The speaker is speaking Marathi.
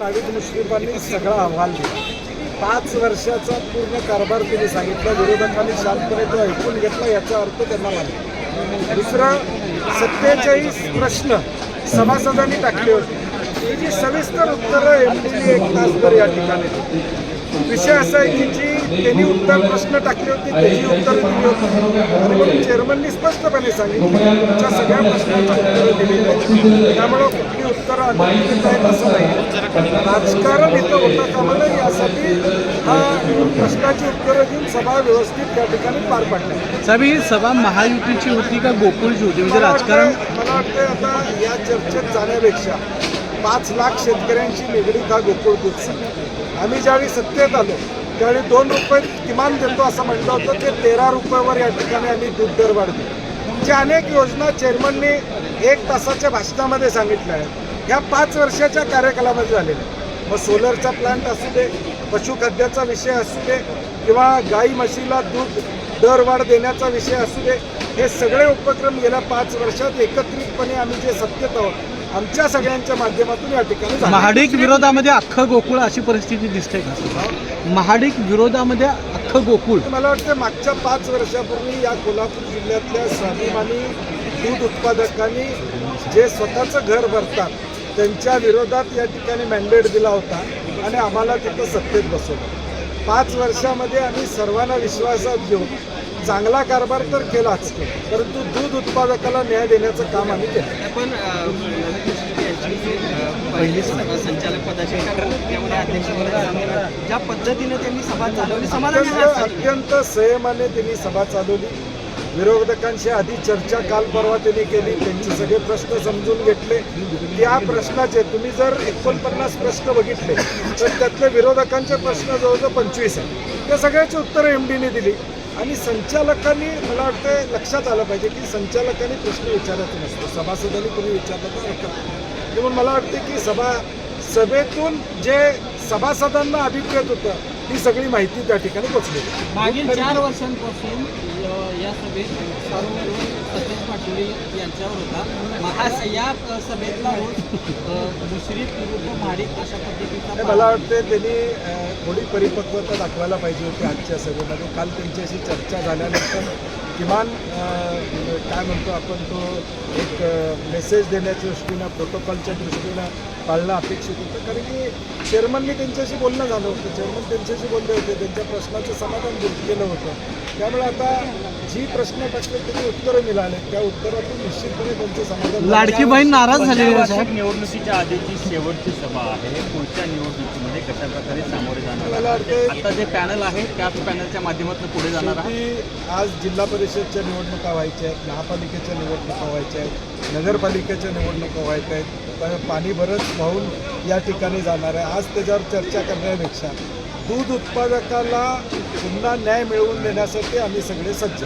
नावीद मुश्रीफांनी सगळा अहवाल दिला. पाच वर्षाचा पूर्ण कारभार त्यांनी सांगितला. विरोधकांनी शांतपणे तो ऐकून घेतला याचा अर्थ त्यांना मानला. दुसरं सत्तेचाळीस प्रश्न सभासदांनी टाकले होते. त्याची सविस्तर उत्तरं एमपीने एक तासभर या ठिकाणी. विषय असा आहे की जी त्यांनी उत्तर प्रश्न टाकले होते त्याची उत्तर दिली होती. आणि मग चेअरमननी स्पष्टपणे सांगितलं. की? तुमच्या सगळ्या प्रश्नांची उत्तरं दिलेली आहेत त्यामुळं कुठली उत्तरं अनुचित आहेत असं नाही. राजकारण इथं होता कामा नये यासाठी हा प्रश्नाची उत्तरं देऊन सभा व्यवस्थित त्या ठिकाणी पार पाडल्या साहेब ही सभा महायुतीची होती का गोकुळची होती? म्हणजे राजकारण मला वाटतं आता या चर्चेत जाण्यापेक्षा पाच लाख शेतकऱ्यांची निगडीत हा गोकुळ दूध संघ आम्ही ज्यावेळी सत्तेत आलो त्यावेळी दोन रुपये किमान देतो असं म्हटलं होतं. ते तेरा रुपयावर या ठिकाणी आम्ही दूध दर वाढतो तुमच्या म्हणजे अनेक योजना चेअरमननी एक तासाच्या भाषणामध्ये सांगितल्या आहेत. ह्या पाच वर्षाच्या कार्यकालामध्ये झालेल्या मग सोलरचा प्लांट असू दे पशुखाद्याचा विषय असू दे किंवा गाई म्हशीला दूध दरवाढ देण्याचा विषय असू दे हे सगळे उपक्रम गेल्या पाच वर्षात एकत्रितपणे आम्ही जे सत्तेत आहोत आमच्या सगळ्यांच्या माध्यमातून या ठिकाणी. महाडिक विरोधामध्ये अख्खं गोकुळ अशी परिस्थिती दिसते का महाडिक विरोधामध्ये अख्खं गोकुळ मला वाटतं मागच्या पाच वर्षापूर्वी या कोल्हापूर जिल्ह्यातल्या स्वाभिमानी दूध उत्पादकांनी जे स्वतःचं घर भरतात त्यांच्या विरोधात या ठिकाणी मॅन्डेट दिला होता आणि आम्हाला तिथं सत्तेत बसवलं पाच वर्षामध्ये आम्ही सर्वांना विश्वासात घेऊन चांगला कारभार तर केलाच. परंतु दूध उत्पादकाला न्याय देण्याचं काम आम्ही केलं. पहिली संचालक पदाची अध्यक्षपदाची ज्या पद्धतीने त्यांनी सभा चालवली समाधानी अत्यंत संयमाने त्यांनी सभा चालवली. विरोधकांशी आधी चर्चा काल परवा त्यांनी केली. त्यांचे सगळे प्रश्न समजून घेतले. त्या प्रश्नाचे तुम्ही जर एकोणपन्नास प्रश्न बघितले तर त्यातले विरोधकांचे प्रश्न जवळजवळ पंचवीस आहेत. त्या सगळ्याची उत्तरं एम डीने दिली. आणि संचालकांनी मला वाटतं लक्षात आलं पाहिजे की संचालकांनी प्रश्न विचारायचे नसतो सभासदांनी कोणी विचारलं तर नाही. म्हणून मला वाटते की सभा सभेतून जे सभासदांना अभिप्रेत होतं ती सगळी माहिती त्या ठिकाणी पोचली मागील चार वर्षांपासून अ, या सभेत सतीश पाटील यांच्यावर होता. महा या सभेतला मुश्रीफ विरुद्ध महाडिक अशा पद्धतीचा मला वाटते त्यांनी थोडी परिपक्वता दाखवायला पाहिजे होती आजच्या सभेमध्ये. काल त्यांच्याशी चर्चा झाल्यानंतर किमान काय म्हणतो आपण तो एक मेसेज देण्याच्या दृष्टीनं प्रोटोकॉलच्या दृष्टीनं पाळणं अपेक्षित होतं. कारण की चेअरमननी त्यांच्याशी बोलणं झालं होतं. चेअरमन त्यांच्याशी बोलले होते. त्यांच्या प्रश्नाचं समाधान केलं होतं. त्यामुळे आता जी प्रश्न टाकले त्यांनी उत्तरं मिळाले त्या उत्तरातून निश्चितपणे त्यांचं समाधान. लाडकी बहीण नाराज झालेली आहे साहेब. पंचवार्षिक निवडणुकीच्या आधीची शेवटची सभा आहे पुढच्या निवडणुकीमध्ये कशा प्रकारे सामोरे जाणार मला आता जे पॅनल आहे त्याच पॅनलच्या माध्यमातून पुढे जाणार आहे शेवटी आज जिल्हा परिषदच्या निवडणुका व्हायच्या आहेत महापालिकेच्या निवडणुका व्हायच्या आहेत नगरपालिकेच्या निवडणुका व्हायच्या आहेत पण पाणी बरंच वाहून या ठिकाणी जाणार आहे. आज त्याच्यावर चर्चा करण्यापेक्षा दूध उत्पादकाला पुन्हा न्याय मिळवून देण्यासाठी आम्ही सगळे सज्ज.